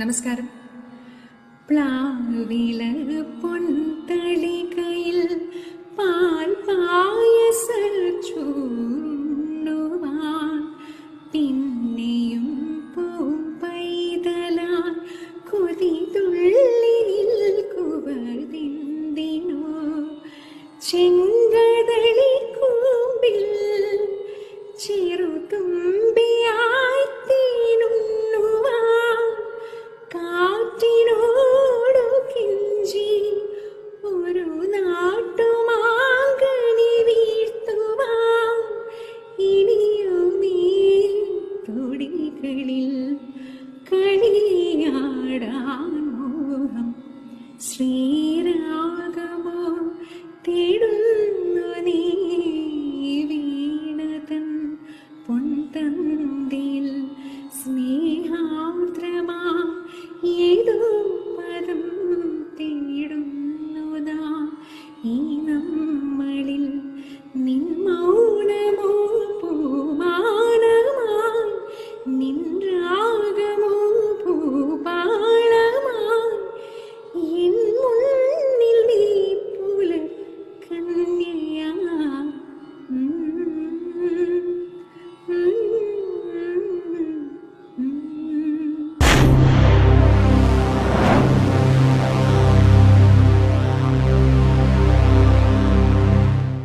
നമസ്കാരം. പ്ലാവില പൊൻതളികയിൽ പാൽ പായസ ചൂണ്ടുവാൻ പിന്നെയും പൂമ്പൈതലാൻ കൊതി തുള്ളി നിൽക്കുവതിന്തിനോ. ചെങ്കടളി കൂമ്പിൽ തുടികളിൽ കളിയാടാൻ മോഹം ശ്രീരാഗമോ തേടുന്നു